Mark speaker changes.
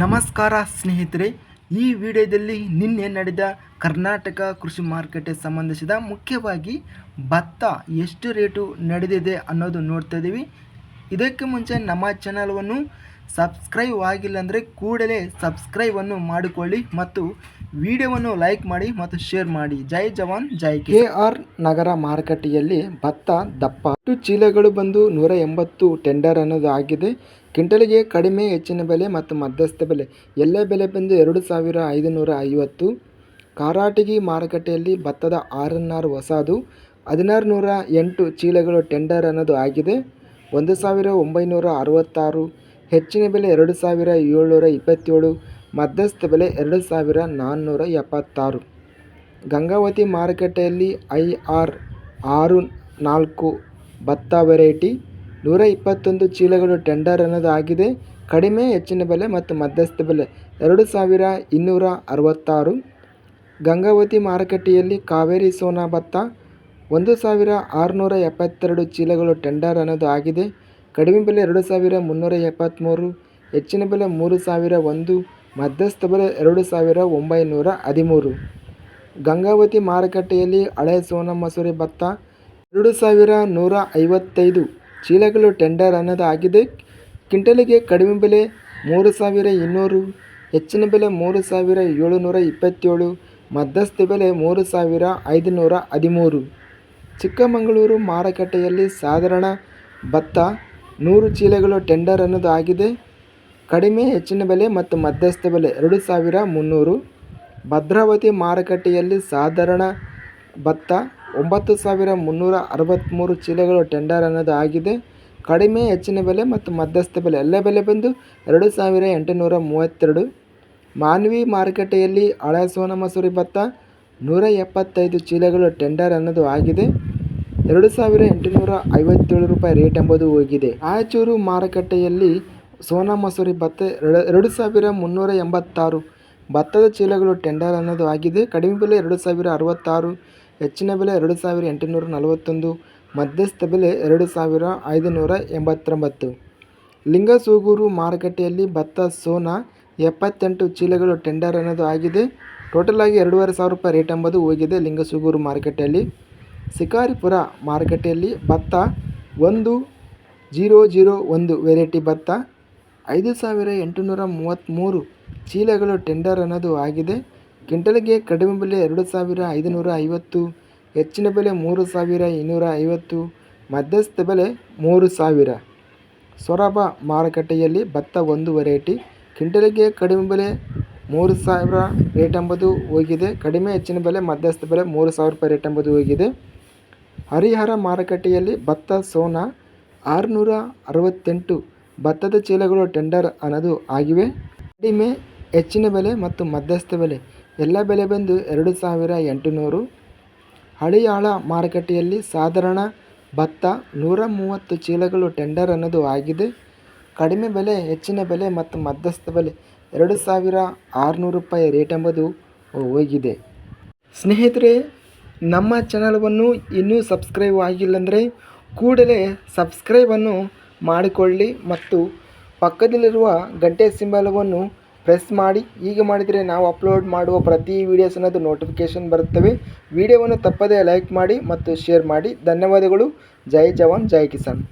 Speaker 1: ನಮಸ್ಕಾರ ಸ್ನೇಹಿತರೆ, ಈ ವಿಡಿಯೋದಲ್ಲಿ ನಿನ್ನೆ ನಡೆದ ಕರ್ನಾಟಕ ಕೃಷಿ ಮಾರುಕಟ್ಟೆ ಸಂಬಂಧಿಸಿದ ಮುಖ್ಯವಾಗಿ ಭತ್ತ ಎಷ್ಟು ರೇಟು ನಡೆದಿದೆ ಅನ್ನೋದು ನೋಡ್ತಾ ಇದ್ದೀವಿ. ಇದಕ್ಕೆ ಮುಂಚೆ ನಮ್ಮ ಚಾನಲ್ವನ್ನು ಸಬ್ಸ್ಕ್ರೈಬ್ ಆಗಿಲ್ಲ ಅಂದರೆ ಕೂಡಲೇ ಸಬ್ಸ್ಕ್ರೈಬನ್ನು ಮಾಡಿಕೊಳ್ಳಿ ಮತ್ತು ವಿಡಿಯೋವನ್ನು ಲೈಕ್ ಮಾಡಿ ಮತ್ತು ಶೇರ್ ಮಾಡಿ. ಜೈ ಜವಾನ್, ಜೈ ಕೆ ಆರ್ ನಗರ ಮಾರುಕಟ್ಟೆಯಲ್ಲಿ ಭತ್ತ ದಪ್ಪ. ಚೀಲಗಳು ಬಂದು ನೂರ ಎಂಬತ್ತು ಟೆಂಡರ್ ಅನ್ನೋದು ಆಗಿದೆ ಕ್ವಿಂಟಲ್ಗೆ ಕಡಿಮೆ, ಹೆಚ್ಚಿನ ಬೆಲೆ ಮತ್ತು ಮಧ್ಯಸ್ಥ ಬೆಲೆ. ಎಲ್ಲ ಬೆಲೆ ಬಂದು ಎರಡು ಸಾವಿರ ಐದುನೂರ ಐವತ್ತು ಕಾರಾಟಗಿ ಮಾರುಕಟ್ಟೆಯಲ್ಲಿ ಭತ್ತದ ಆರ್ ಎನ್ ಆರ್ ಹೊಸದು ಹದಿನಾರು ನೂರ ಎಂಟು ಚೀಲಗಳು ಟೆಂಡರ್ ಅನ್ನೋದು ಆಗಿದೆ. ಒಂದು ಸಾವಿರ ಒಂಬೈನೂರ ಅರವತ್ತಾರು ಹೆಚ್ಚಿನ ಬೆಲೆ ಎರಡು ಸಾವಿರ ಏಳ್ನೂರ ಇಪ್ಪತ್ತೇಳು ಮಧ್ಯಸ್ಥ ಬೆಲೆ ಎರಡು ಸಾವಿರ ನಾನ್ನೂರ ಎಪ್ಪತ್ತಾರು ಗಂಗಾವತಿ ಮಾರುಕಟ್ಟೆಯಲ್ಲಿ ಐ ಆರ್ ಆರು ನಾಲ್ಕು ಭತ್ತ ವೆರೈಟಿ. ನೂರ ಇಪ್ಪತ್ತೊಂದು ಚೀಲಗಳು ಟೆಂಡರ್ ಅನ್ನೋದು ಆಗಿದೆ. ಕಡಿಮೆ, ಹೆಚ್ಚಿನ ಬೆಲೆ ಮತ್ತು ಮಧ್ಯಸ್ಥ ಬೆಲೆ. ಎರಡು ಸಾವಿರ ಇನ್ನೂರ ಅರವತ್ತಾರು. ಗಂಗಾವತಿ ಮಾರುಕಟ್ಟೆಯಲ್ಲಿ ಕಾವೇರಿ ಸೋನಾ ಭತ್ತ. ಒಂದು ಸಾವಿರ ಆರುನೂರ ಎಪ್ಪತ್ತೆರಡು ಚೀಲಗಳು ಟೆಂಡರ್ ಅನ್ನೋದು ಆಗಿದೆ. ಕಡಿಮೆ ಬೆಲೆ ಎರಡು ಸಾವಿರ ಮುನ್ನೂರ ಎಪ್ಪತ್ತ್ಮೂರು ಹೆಚ್ಚಿನ ಬೆಲೆ ಮೂರು ಸಾವಿರ ಒಂದು. ಮಧ್ಯಸ್ಥ ಬೆಲೆ ಎರಡು ಸಾವಿರ ಒಂಬೈನೂರ ಹದಿಮೂರು. ಗಂಗಾವತಿ ಮಾರುಕಟ್ಟೆಯಲ್ಲಿ ಹಳೆ ಸೋನಾ ಮಸೂರಿ ಭತ್ತ. ಎರಡು ಸಾವಿರ ನೂರ ಐವತ್ತೈದು. ಚೀಲಗಳು ಟೆಂಡರ್ ಅನ್ನೋದು ಆಗಿದೆ. ಕ್ವಿಂಟಲಿಗೆ ಕಡಿಮೆ ಬೆಲೆ ಮೂರು ಸಾವಿರ ಇನ್ನೂರು, ಹೆಚ್ಚಿನ ಬೆಲೆ ಮೂರು ಸಾವಿರ ಏಳುನೂರ ಇಪ್ಪತ್ತೇಳು, ಮಧ್ಯಸ್ಥ ಬೆಲೆ ಮೂರು ಸಾವಿರ ಐದುನೂರ ಹದಿಮೂರು. ಚಿಕ್ಕಮಗಳೂರು ಮಾರುಕಟ್ಟೆಯಲ್ಲಿ ಸಾಧಾರಣ ಭತ್ತ, ನೂರು ಚೀಲಗಳು ಟೆಂಡರ್ ಅನ್ನೋದು ಆಗಿದೆ. ಕಡಿಮೆ, ಹೆಚ್ಚಿನ ಬೆಲೆ ಮತ್ತು ಮಧ್ಯಸ್ಥ ಬೆಲೆ ಎರಡು ಸಾವಿರ ಮುನ್ನೂರು. ಭದ್ರಾವತಿ ಮಾರುಕಟ್ಟೆಯಲ್ಲಿ ಸಾಧಾರಣ ಭತ್ತ ಒಂಬತ್ತು ಸಾವಿರ ಮುನ್ನೂರ ಅರವತ್ತ್ಮೂರು ಚೀಲಗಳು ಟೆಂಡರ್ ಅನ್ನೋದು ಆಗಿದೆ. ಕಡಿಮೆ, ಹೆಚ್ಚಿನ ಬೆಲೆ ಮತ್ತು ಮಧ್ಯಸ್ಥ ಬೆಲೆ. ಎಲ್ಲ ಬೆಲೆ ಬಂದು ಎರಡು ಸಾವಿರ ಎಂಟುನೂರ ಮೂವತ್ತೆರಡು. ಮಾನ್ವಿ ಮಾರುಕಟ್ಟೆಯಲ್ಲಿ ಹಳೆ ಸೋನ ಮಸೂರಿ ಭತ್ತ ನೂರ ಎಪ್ಪತ್ತೈದು ಚೀಲಗಳು ಟೆಂಡರ್ ಅನ್ನೋದು ಆಗಿದೆ. ಎರಡು ಸಾವಿರ ಎಂಟುನೂರ ಐವತ್ತೇಳು ರೂಪಾಯಿ ರೇಟ್ ಎಂಬುದು ಹೋಗಿದೆ. ರಾಯಚೂರು ಮಾರುಕಟ್ಟೆಯಲ್ಲಿ ಸೋನಾ ಮಸೂರಿ ಭತ್ತ ಎರಡು ಸಾವಿರ ಮುನ್ನೂರ ಎಂಬತ್ತಾರು. ಭತ್ತದ ಚೀಲಗಳು ಟೆಂಡರ್ ಅನ್ನೋದು ಆಗಿದೆ. ಕಡಿಮೆ ಬೆಲೆ ಎರಡು ಸಾವಿರ ಅರವತ್ತಾರು, ಹೆಚ್ಚಿನ ಬೆಲೆ ಎರಡು ಸಾವಿರ ಎಂಟುನೂರ ನಲವತ್ತೊಂದು, ಮಧ್ಯಸ್ಥ ಬೆಲೆ ಎರಡು ಸಾವಿರ ಐದುನೂರ ಎಂಬತ್ತೊಂಬತ್ತು. ಲಿಂಗಸೂಗೂರು ಮಾರುಕಟ್ಟೆಯಲ್ಲಿ ಭತ್ತ, ಸೋನಾ, ಎಪ್ಪತ್ತೆಂಟು ಚೀಲಗಳು ಟೆಂಡರ್ ಅನ್ನೋದು ಆಗಿದೆ. ಟೋಟಲ್ ಆಗಿ ಎರಡೂವರೆ ಸಾವಿರ ರೂಪಾಯಿ ರೇಟ್ ಎಂಬುದು ಹೋಗಿದೆ ಲಿಂಗಸೂಗೂರು ಮಾರುಕಟ್ಟೆಯಲ್ಲಿ. ಶಿಕಾರಿಪುರ ಮಾರುಕಟ್ಟೆಯಲ್ಲಿ ಭತ್ತ ಒಂದು, ಜೀರೋ ಜೀರೋ ಒಂದು ವೆರೈಟಿ ಭತ್ತ ಐದು ಸಾವಿರ ಎಂಟುನೂರ ಮೂವತ್ತ್ಮೂರು ಚೀಲಗಳು ಟೆಂಡರ್ ಅನ್ನೋದು ಆಗಿದೆ. ಕ್ವಿಂಟಲ್ಗೆ ಕಡಿಮೆ ಬೆಲೆ ಎರಡು ಸಾವಿರ ಐದುನೂರ ಐವತ್ತು, ಹೆಚ್ಚಿನ ಬೆಲೆ ಮೂರು ಸಾವಿರ ಇನ್ನೂರ ಐವತ್ತು, ಮಧ್ಯಸ್ಥ ಬೆಲೆ ಮೂರು ಸಾವಿರ. ಸೊರಬ ಮಾರುಕಟ್ಟೆಯಲ್ಲಿ ಭತ್ತ ಒಂದು ವೆರೈಟಿ. ಕ್ವಿಂಟಲ್ಗೆ ಕಡಿಮೆ ಬೆಲೆ ಮೂರು ಸಾವಿರ ರೇಟ್ ಎಂಬುದು ಹೋಗಿದೆ. ಕಡಿಮೆ ಹೆಚ್ಚಿನ ಬೆಲೆ ಮಧ್ಯಸ್ಥ ಬೆಲೆ ಮೂರು ಸಾವಿರ ರೂಪಾಯಿ ರೇಟ್ ಎಂಬುದು ಹೋಗಿದೆ. ಹರಿಹರ ಮಾರುಕಟ್ಟೆಯಲ್ಲಿ ಭತ್ತ ಸೋನಾ ಆರುನೂರ ಅರವತ್ತೆಂಟು ಭತ್ತದ ಚೀಲಗಳು ಟೆಂಡರ್ ಅನ್ನೋದು ಆಗಿವೆ. ಕಡಿಮೆ, ಹೆಚ್ಚಿನ ಬೆಲೆ ಮತ್ತು ಮಧ್ಯಸ್ಥ ಬೆಲೆ. ಎಲ್ಲ ಬೆಲೆ ಬಂದು ಎರಡು ಸಾವಿರ ಎಂಟುನೂರು. ಹಳಿಯಾಳ ಮಾರುಕಟ್ಟೆಯಲ್ಲಿ ಸಾಧಾರಣ ಭತ್ತ ನೂರ ಮೂವತ್ತು ಚೀಲಗಳು ಟೆಂಡರ್ ಅನ್ನೋದು ಆಗಿದೆ. ಕಡಿಮೆ ಬೆಲೆ, ಹೆಚ್ಚಿನ ಬೆಲೆ ಮತ್ತು ಮಧ್ಯಸ್ಥ ಬೆಲೆ ಎರಡು ಸಾವಿರ ಆರುನೂರು ರೂಪಾಯಿ ರೇಟ್ ಎಂಬುದು ಹೋಗಿದೆ. ಸ್ನೇಹಿತರೆ, ನಮ್ಮ ಚಾನಲ್ವನ್ನು ಇನ್ನೂ ಸಬ್ಸ್ಕ್ರೈಬ್ ಆಗಿಲ್ಲಂದರೆ ಕೂಡಲೇ ಸಬ್ಸ್ಕ್ರೈಬನ್ನು ಮಾಡಿಕೊಳ್ಳಿ ಮತ್ತು ಪಕ್ಕದಲ್ಲಿರುವ ಗಂಟೆ ಸಿಂಬಲವನ್ನು ಪ್ರೆಸ್ ಮಾಡಿ. ಹೀಗೆ ಮಾಡಿದರೆ ನಾವು ಅಪ್ಲೋಡ್ ಮಾಡುವ ಪ್ರತಿ ವೀಡಿಯೋಸ್ ಅನ್ನೋದು ನೋಟಿಫಿಕೇಷನ್ ಬರುತ್ತವೆ. ವಿಡಿಯೋವನ್ನು ತಪ್ಪದೇ ಲೈಕ್ ಮಾಡಿ ಮತ್ತು ಶೇರ್ ಮಾಡಿ. ಧನ್ಯವಾದಗಳು. ಜೈ ಜವಾನ್, ಜೈ ಕಿಸಾನ್.